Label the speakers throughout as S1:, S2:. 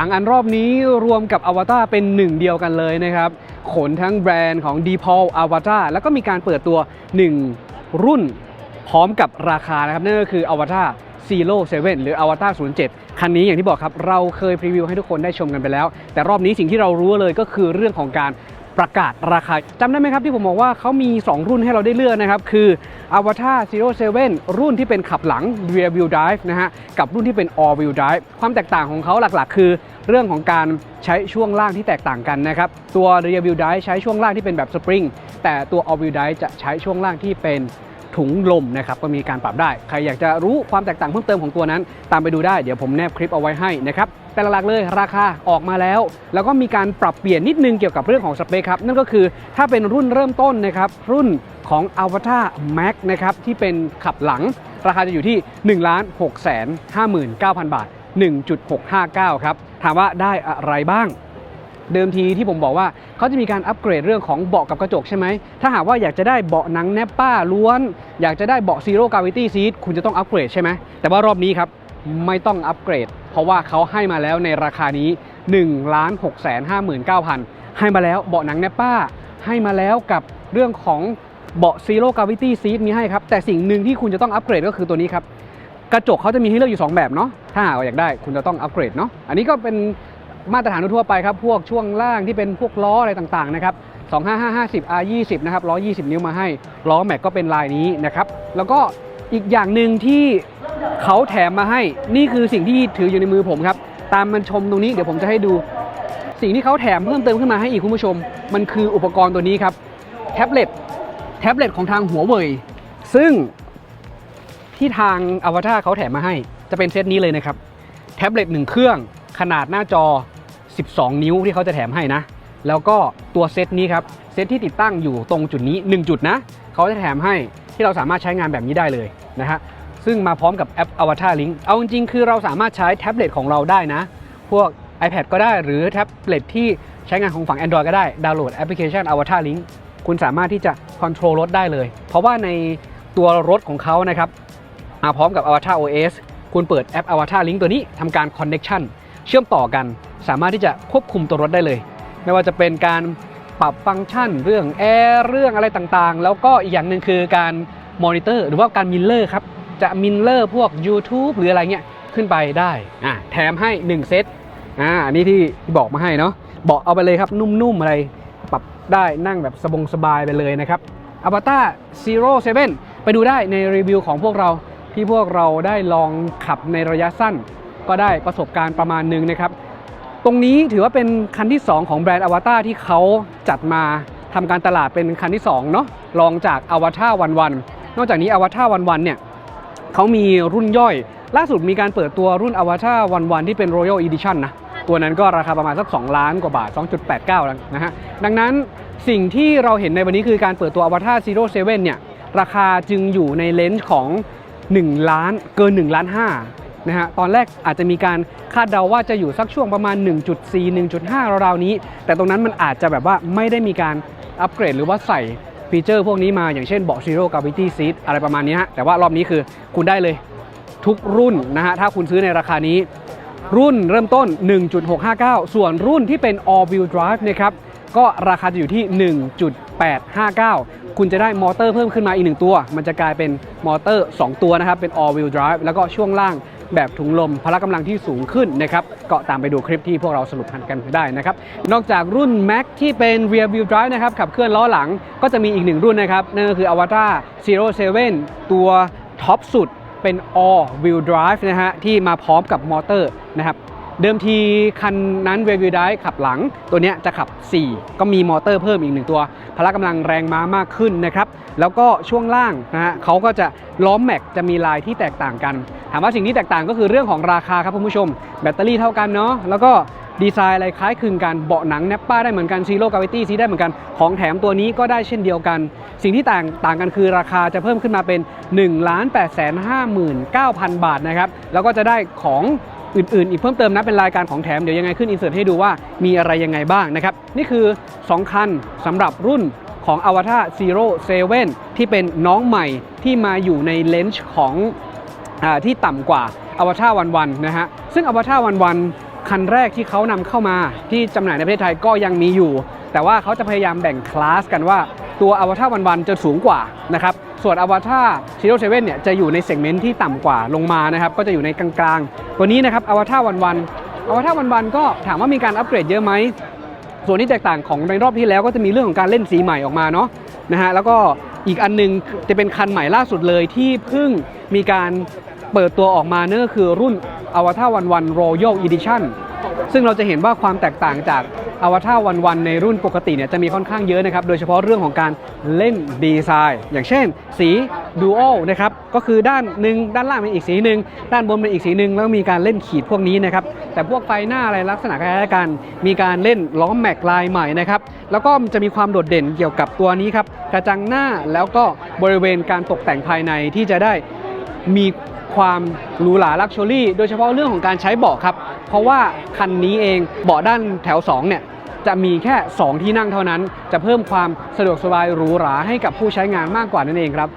S1: ฉางอันรอบนี้รวมกับอวตารเป็นหนึ่งเดียวกันเลยนะครับ ขนทั้งแบรนด์ของ d p o l Avatar แล้วก็มีการเปิดตัว 1 รุ่นพร้อมกับราคานะครับ นั่นก็คือ Avatar Zero Seven หรือ Avatar 07 คันนี้อย่างที่บอกครับ เราเคยพรีวิวให้ทุกคนได้ชมกันไปแล้ว แต่รอบนี้สิ่งที่เรารู้เลยก็คือเรื่องของการ ประกาศราคาจำได้ไหมครับที่ผมบอกว่าเขามี 2 รุ่นให้เราได้เลือกนะครับ คือ Avatar Zero Seven รุ่นที่เป็นขับหลัง Rear Wheel Drive นะฮะกับรุ่นที่เป็น All Wheel Drive ความแตกต่างของเขาหลักๆ คือเรื่องของการใช้ช่วงล่างที่แตกต่างกันนะครับ ตัว Rear Wheel Drive ใช้ช่วงล่างที่เป็นแบบสปริงแต่ตัว All Wheel Drive จะใช้ช่วงล่างที่เป็น ถุงลมนะครับก็มีการปรับได้ ใครอยากจะรู้ความแตกต่างเพิ่มเติมของตัวนั้น ตามไปดูได้เดี๋ยวผมแนบคลิปเอาไว้ให้นะครับแต่หลักๆเลยราคาออกมาแล้ว แล้วก็มีการปรับเปลี่ยนนิดนึงเกี่ยวกับเรื่องของสเปคครับนั่นก็คือถ้าเป็นรุ่นเริ่มต้นนะครับรุ่นของ Avatar Max นะครับที่เป็นขับหลัง ราคาจะอยู่ที่ 1 6 5 9 0 0 0 บาท 1.659 ครับถามว่าได้อะไรบ้าง เดิมทีที่ผมบอกว่าเขาจะมีการอัปเกรดเรื่องของเบาะกับกระจกใช่ไหม ถ้าหากว่าอยากจะได้เบาะหนังแนปป้าล้วน อยากจะได้เบาะซีโร่กาวิตี้ซีทคุณจะต้องอัปเกรดใช่ไหม แต่ว่ารอบนี้ครับไม่ต้องอัปเกรด เพราะว่าเขาให้มาแล้วในราคานี้1 6 5 9 0 0 0 ให้มาแล้วเบาะหนังแนปป้า ให้มาแล้วกับเรื่องของเบาะซีโร่กาวิตี้ซีทมีให้ครับ แต่สิ่งหนึ่งที่คุณจะต้องอัปเกรดก็คือตัวนี้ครับกระจกเขาจะมีให้เลือกอยู่ 2 แบบเนาะ ถ้าหากว่าอยากได้คุณจะต้องอัปเกรดเนาะ อันนี้ก็เป็น มาตรฐานทั่วไปครับ พวกช่วงล่างที่เป็นพวกล้ออะไรต่างๆนะครับ25550 R20 นะครับ120 นิ้วมาให้ ล้อแม็กก็เป็นลายนี้นะครับ แล้วก็อีกอย่างหนึ่งที่เขาแถมมาให้ นี่คือสิ่งที่ถืออยู่ในมือผมครับ ตามมันชมตรงนี้เดี๋ยวผมจะให้ดู สิ่งที่เขาแถมเพิ่มเติมขึ้นมาให้อีกคุณผู้ชม มันคืออุปกรณ์ตัวนี้ครับแท็บเล็ตแท็บเล็ตของทางหัวเว่ยซึ่งที่ทางอวตารเขาแถมมาให้ จะเป็นเซตนี้เลยนะครับ แท็บเล็ตหนึ่งเครื่อง ขนาดหน้าจอ 12 นิ้วที่เขาจะแถมให้นะ แล้วก็ตัวเซตนี้ครับ เซตที่ติดตั้งอยู่ตรงจุดนี้ 1 จุดนะ เขาจะแถมให้ที่เราสามารถใช้งานแบบนี้ได้เลยนะฮะ ซึ่งมาพร้อมกับแอป Avatar Link เอาจริงๆ คือเราสามารถใช้แท็บเล็ตของเราได้นะ พวก iPad ก็ได้หรือแท็บเล็ตที่ใช้งานของฝั่ง Android ก็ได้ ดาวน์โหลดแอปพลิเคชัน Avatar Link คุณสามารถที่จะคอนโทรลรถได้เลย เพราะว่าในตัวรถของเขานะครับมาพร้อมกับ Avatar OS คุณเปิดแอป Avatar Link ตัวนี้ทำการ Connection เชื่อมต่อกัน สามารถที่จะควบคุมตัวรถได้เลย ไม่ว่าจะเป็นการปรับฟังก์ชัน เรื่องแอร์เรื่องอะไรต่างๆ แล้วก็อีกอย่างหนึ่งคือการมอนิเตอร์หรือว่าการมิลเลอร์ครับ จะมิลเลอร์พวก YouTube หรืออะไรเงี้ยขึ้นไปได้อะแถมให้ 1 เซตอ่าอันนี้ที่บอกมาให้เนาะบอกเอาไปเลยครับนุ่มๆอะไรปรับได้นั่งแบบสบงสบายไปเลยนะครับ Avatar Zero Seven ไปดูได้ในรีวิวของพวกเราที่พวกเราได้ลองขับในระยะสั้น ก็ได้ประสบการณ์ประมาณหนึงนะครับ รงนี้ถือว่าเป็นคันที่ 2 ของแบรนด์ Avatar ที่เขาจัดมาทำการตลาดเป็นคันที่2เนาะรองจาก Avatar วันวันนอกจากนี้ Avatar วันวันเนี่ยเขามีรุ่นย่อย ล่าสุดมีการเปิดตัวรุ่น Avatar วันวันที่เป็น Royal Edition นะตัวนั้นก็ราคาประมาณสัก 2 ล้านกว่าบาท 2.89แล้วนะฮะ ดังนั้นสิ่งที่เราเห็นในวันนี้คือการเปิดตัว Avatar Zero Seven เนี่ยราคาจึงอยู่ในเลนส์ของ 1 ล้านเกิน 1 ล้าน 5 นะฮะตอนแรกอาจจะมีการคาดเดาว่าจะอยู่สักช่วงประมาณ 1.4 1.5ราวๆนี้ แต่ตรงนั้นมันอาจจะแบบว่าไม่ได้มีการอัปเกรดหรือว่าใส่ฟีเจอร์พวกนี้มาอย่างเช่นเบาะ Zero Gravity Seat อะไรประมาณนี้ฮะแต่ว่ารอบนี้คือคุณได้เลยทุกรุ่นนะฮะถ้าคุณซื้อในราคานี้ รุ่นเริ่มต้น 1.659 ส่วนรุ่นที่เป็น all wheel drive นะครับก็ราคาจะอยู่ที่ 1.859 คุณจะได้มอเตอร์เพิ่มขึ้นมาอีกหนึ่งตัว มันจะกลายเป็นมอเตอร์ 2 ตัวนะครับ เป็น all wheel drive แล้วก็ช่วงล่าง แบบถุงลมพละกำลังที่สูงขึ้นนะครับก็ตามไปดูคลิปที่พวกเราสรุปกันได้นะครับนอกจากรุ่น Mac ที่เป็น rear wheel drive นะครับขับเคลื่อนล้อหลังก็จะมีอีกหนึ่งรุ่นนะครับนั่นก็คือ Avatar Zero Seven ตัวท็อปสุดเป็น all wheel drive นะฮะที่มาพร้อมกับมอเตอร์นะครับ เดิมทีคันนั้น rear wheel drive ขับหลัง ตัวนี้จะขับ 4 ก็มีมอเตอร์เพิ่มอีกหนึ่งตัว พละกำลังแรงม้ามากขึ้นนะครับ แล้วก็ช่วงล่างนะฮะเขาก็จะล้อมแม็กจะมีลายที่แตกต่างกัน ถามว่าสิ่งที่แตกต่างก็คือเรื่องของราคาครับคุณผู้ชม แบตเตอรี่เท่ากันเนาะแล้วก็ดีไซน์อะไรคล้ายคลึงกัน เบาะหนังแนปป้าได้เหมือนกันซีโร่กาวิตี้ซีได้เหมือนกัน ของแถมตัวนี้ก็ได้เช่นเดียวกัน สิ่งที่ต่างต่างกันคือราคาจะเพิ่มขึ้นมาเป็น 1 8 5 9 0 0 0 บาทนะครับ แล้วก็จะได้ของ อื่นๆ อีกเพิ่มเติมนะเป็นรายการของแถมเดี๋ยวยังไงขึ้นอินเสิร์ตให้ดูว่ามีอะไรยังไงบ้างนะครับ นี่คือ 2 คันสำหรับรุ่นของ Avatar Zero 7ที่เป็นน้องใหม่ที่มาอยู่ในเลนส์ของอที่ต่ำกว่าอวตารวันวันนะฮะซึ่งอวตารวันวันคันแรกที่เขานำเข้ามาที่จำหน่ายในประเทศไทยก็ยังมีอยู่ แต่ว่าเขาจะพยายามแบ่งคลาสกันว่า ตัวอวตารวันวันจะสูงกว่านะครับส่วนอวตารซีโร่เซเว่นเนี่ยจะอยู่ในเซกเมนต์ที่ต่ำกว่าลงมานะครับก็จะอยู่ในกลางๆ ตัวนี้นะครับอวตารวันวันอวตารวันวันก็ถามว่ามีการอัปเกรดเยอะไหมส่วนที่แตกต่างของในรอบที่แล้วก็จะมีเรื่องของการเล่นสีใหม่ออกมาเนาะนะฮะแล้วก็อีกอันหนึงจะเป็นคันใหม่ล่าสุดเลยที่เพิ่งมีการเปิดตัวออกมาเนั่นก็คือรุ่น Avatar วันวัน Royal Edition ซึ่งเราจะเห็นว่าความแตกต่างจาก Avatar วันวันในรุ่นปกติเนี่ยจะมีค่อนข้างเยอะนะครับ โดยเฉพาะเรื่องของการเล่นดีไซน์ อย่างเช่น สี Dual นะครับ ก็คือด้านหนึ่งด้านล่างเป็นอีกสีหนึ่งด้านบนเป็นอีกสีหนึ่งแล้วมีการเล่นขีดพวกนี้นะครับ แต่พวกไฟหน้าอะไรลักษณะคล้ายๆกัน มีการเล่นล้อมแม็กลายใหม่นะครับ แล้วก็จะมีความโดดเด่นเกี่ยวกับตัวนี้ครับ กระจังหน้าแล้วก็บริเวณการตกแต่งภายในที่จะได้มีความหรูหราลักชัวรี่ โดยเฉพาะเรื่องของการใช้เบาะครับ เพราะว่าคันนี้เองเบาะด้านแถว2เนี่ยจะมีแค่ 2 ที่นั่งเท่านั้น จะเพิ่มความสะดวกสบายหรูหราให้กับผู้ใช้งานมากกว่านั่นเองครับ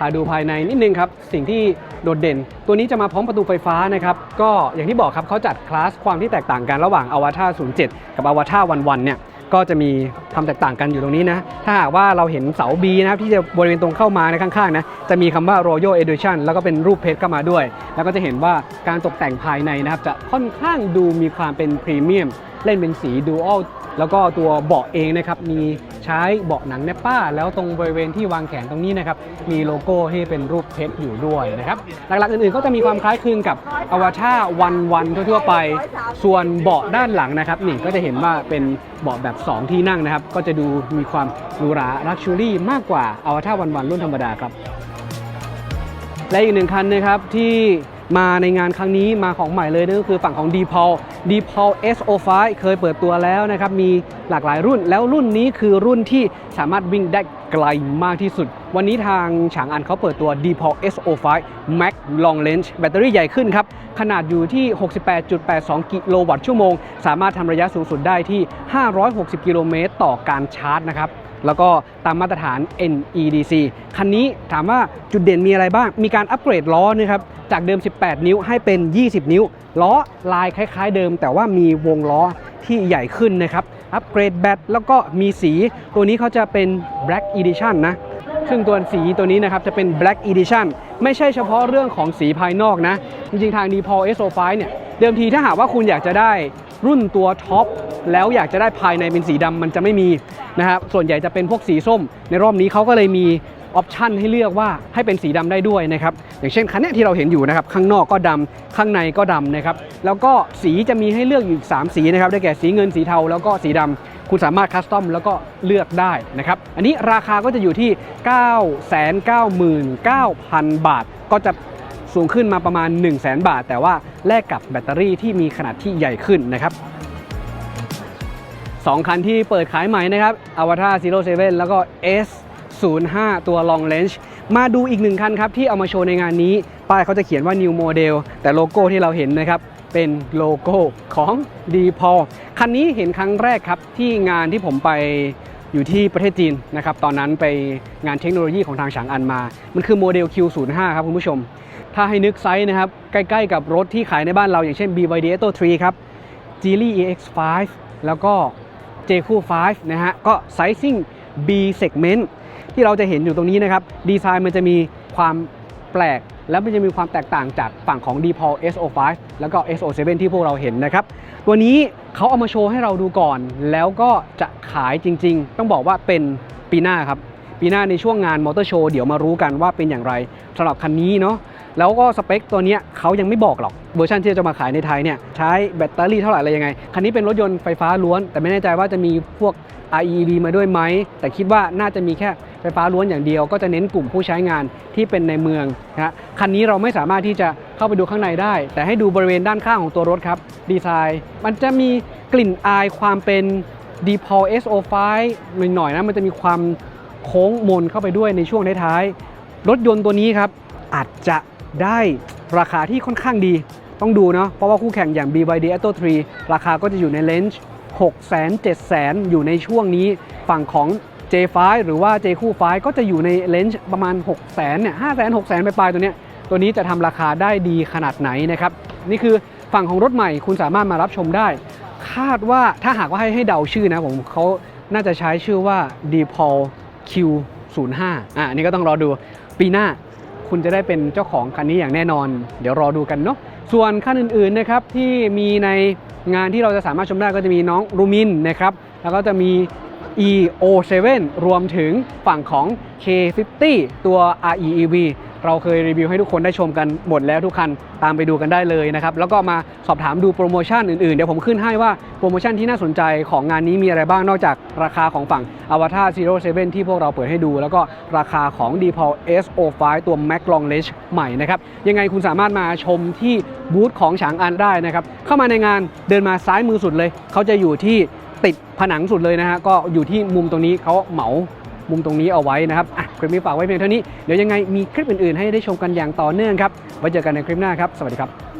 S1: มาดูภายในนิดนึงครับ สิ่งที่โดดเด่น ตัวนี้จะมาพร้อมประตูไฟฟ้านะครับ ก็อย่างที่บอกครับเขาจัดคลาสความที่แตกต่างกันระหว่างอวตาร07 กับอวตารวันๆเนี่ย ก็จะมีความแตกต่างกันอยู่ตรงนี้นะ ถ้าหากว่าเราเห็นเสา B นะครับที่จะบริเวณตรงเข้ามาในข้างๆนะจะมีคำว่า Royal Edition แล้วก็เป็นรูปเพชรเข้ามาด้วย แล้วก็จะเห็นว่าการตกแต่งภายในนะครับจะค่อนข้างดูมีความเป็นพรีเมียมเล่นเป็นสีดูอัล แล้วก็ตัวเบาะเองนะครับมีใช้เบาะหนังเนปป้า แล้วตรงบริเวณที่วางแขนตรงนี้นะครับมีโลโก้ที่เป็นรูปเพชรอยู่ด้วยนะครับหลักๆอื่นๆก็จะมีความคล้ายคลึงกับอวตารวันวันทั่วๆไป ส่วนเบาะด้านหลังนะครับนี่ก็จะเห็นว่าเป็นเบาะแบบ 2 ที่นั่งนะครับ ก็จะดูมีความหรูหราลักชัวรี่มากกว่าอวตารวันวันรุ่นธรรมดาครับและอีกหนึ่งคันนะครับที่ มาในงานครั้งนี้มาของใหม่เลยนั่นก็คือฝั่งของ d p a l d p a l SO5 เคยเปิดตัวแล้วนะครับ มีหลากหลายรุ่นแล้วรุ่นนี้คือรุ่นที่สามารถวิ่งได้ไกลมากที่สุด วันนี้ทางฉางอันเขาเปิดตัว d p a l SO5 Max Long Range แบตเตอรี่ใหญ่ขึ้นครับ ขนาดอยู่ที่ 68.82 กิโลวัตต์ชั่วโมง สามารถทำระยะสูงสุดได้ที่ 560 กิโลเมตรต่อการชาร์จนะครับ แล้วก็ตามมาตรฐาน NEDC คันนี้ถามว่าจุดเด่นมีอะไรบ้าง มีการอัปเกรดล้อนะครับจากเดิม 18 นิ้วให้เป็น 20 นิ้ว ล้อลายคล้าย ๆ เดิม แต่ว่ามีวงล้อที่ใหญ่ขึ้นนะครับ อัปเกรดแบตแล้วก็มีสีตัวนี้เขาจะเป็น Black Edition นะ ซึ่งตัวสีตัวนี้นะครับจะเป็น Black Edition ไม่ใช่เฉพาะเรื่องของสีภายนอกนะ จริงๆ ทาง d p a l SO5 เนี่ย เดิมทีถ้าหากว่าคุณอยากจะได้ รุ่นตัวท็อปแล้วอยากจะได้ภายในเป็นสีดำมันจะไม่มีนะครับส่วนใหญ่จะเป็นพวกสีส้ม ในรอบนี้เขาก็เลยมีออปชันให้เลือกว่าให้เป็นสีดำได้ด้วยนะครับอย่างเช่นคันนี้ที่เราเห็นอยู่นะครับข้างนอกก็ดำข้างในก็ดำนะครับแล้วก็สีจะมีให้เลือกอยู่อีก3สีนะครับได้แก่สีเงินสีเทาแล้วก็สีดำคุณสามารถคัสตอมแล้วก็เลือกได้นะครับ อันนี้ราคาก็จะอยู่ที่ 999,000 บาท ก็จะ สูงขึ้นมาประมาณ 1 0 0 0 0 0บาท แต่ว่าแลกกับแบตเตอรี่ที่มีขนาดที่ใหญ่ขึ้นนะครับ2คันที่เปิดขายใหม่นะครับ Avatar Zero Seven แล้วก็ S05 ตัว Long Range มาดูอีกหนึ่งคันครับ ที่เอามาโชว์ในงานนี้ ป้ายเขาจะเขียนว่า New Model แต่โลโก้ที่เราเห็นนะครับ เป็นโลโก้ของ d p a l คันนี้เห็นครั้งแรกครับ ที่งานที่ผมไปอยู่ที่ประเทศจีนนะครับ ตอนนั้นไปงานเทคโนโลยีของทางฉางอันมา มันคือโมเดล Q05 ครับคุณผู้ชม ถ้าให้นึกไซส์นะครับ ใกล้ๆกับรถที่ขายในบ้านเราอย่างเช่น BYD Atto 3ครับ Geely EX5 แล้วก็ j q 5นะฮะ ก็ไซซิ่ง B segment ที่เราจะเห็นอยู่ตรงนี้นะครับ ดีไซน์มันจะมีความแปลก แล้วมันจะมีความแตกต่างจากฝั่งของ d p a l SO5 แล้วก็ SO7 ที่พวกเราเห็นนะครับ ตัวนี้เขาเอามาโชว์ให้เราดูก่อน แล้วก็จะขายจริง ๆ ต้องบอกว่าเป็นปีหน้าครับ ปีหน้าในช่วงงานมอเตอร์โชว์เดี๋ยวมารู้กันว่าเป็นอย่างไรสำหรับคันนี้เนาะ แล้วก็สเปคตัวนี้เขายังไม่บอกหรอกเวอร์ชันที่จะมาขายในไทยเนี่ยใช้แบตเตอรี่เท่าไหร่อะไรยังไง คันนี้เป็นรถยนต์ไฟฟ้าล้วน แต่ไม่แน่ใจว่าจะมีพวก REV มาด้วยไหม แต่คิดว่าน่าจะมีแค่ไฟฟ้าล้วนอย่างเดียว ก็จะเน้นกลุ่มผู้ใช้งานที่เป็นในเมืองนะคันนี้เราไม่สามารถที่จะเข้าไปดูข้างในได้ แต่ให้ดูบริเวณด้านข้างของตัวรถครับดีไซน์ มันจะมีกลิ่นอายความเป็น d p a l SO5 หน่อยๆนะมันจะมีความโค้งมนเข้าไปด้วยในช่วงท้ายๆรถยนต์ตัวนี้ครับอาจจะ ได้ราคาที่ค่อนข้างดีต้องดูเนาะเพราะว่าคู่แข่งอย่าง BYD Atto 3 ราคาก็จะอยู่ในเลนจ์6 0 0 0 0 7 0 0 อยู่ในช่วงนี้ฝั่งของ J5 หรือว่า J คู่5ก็จะอยู่ในเลนจ์ประมาณ 6 0 0 0 0เนี่ย5 0 0 0 0 6 0 0 0 0ไปปลายๆตัวเนี้ยตัวนี้จะทำราคาได้ดีขนาดไหนนะครับ นี่คือฝั่งของรถใหม่คุณสามารถมารับชมได้ คาดว่าถ้าหากว่าให้ให้เดาชื่อนะผมเขาน่าจะใช้ชื่อว่า d p o l Q05 อะอันนี้ก็ต้องรอดูปีหน้า คุณจะได้เป็นเจ้าของคันนี้อย่างแน่นอน เดี๋ยวรอดูกันเนาะส่วนคันอื่นๆนะครับที่มีในงานที่เราจะสามารถชมได้ก็จะมีน้องรูมินนะครับแล้วก็จะมี EO7 รวมถึงฝั่งของ K50 ตัว REEV เราเคยรีวิวให้ทุกคนได้ชมกันหมดแล้วทุกคันตามไปดูกันได้เลยนะครับแล้วก็มาสอบถามดูโปรโมชั่นอื่นๆ เดี๋ยวผมขึ้นให้ว่าโปรโมชั่นที่น่าสนใจของงานนี้มีอะไรบ้างนอกจากราคาของฝั่ง Avatar 07 ที่พวกเราเปิดให้ดู แล้วก็ราคาของ d p o l SO5 ตัว Mac Long Range ใหม่นะครับยังไงคุณสามารถมาชมที่บูธของฉางอันได้นะครับเข้ามาในงานเดินมาซ้ายมือสุดเลย เขาจะอยู่ที่ติดผนังสุดเลยนะฮะก็อยู่ที่มุมตรงนี้เขาเหมา มุมตรงนี้เอาไว้นะครับอะคลิปนี้ฝากไว้เพียงเท่านี้ เดี๋ยวยังไงมีคลิปอื่นๆให้ได้ชมกันอย่างต่อเนื่องครับ ไว้เจอกันในคลิปหน้าครับ สวัสดีครับ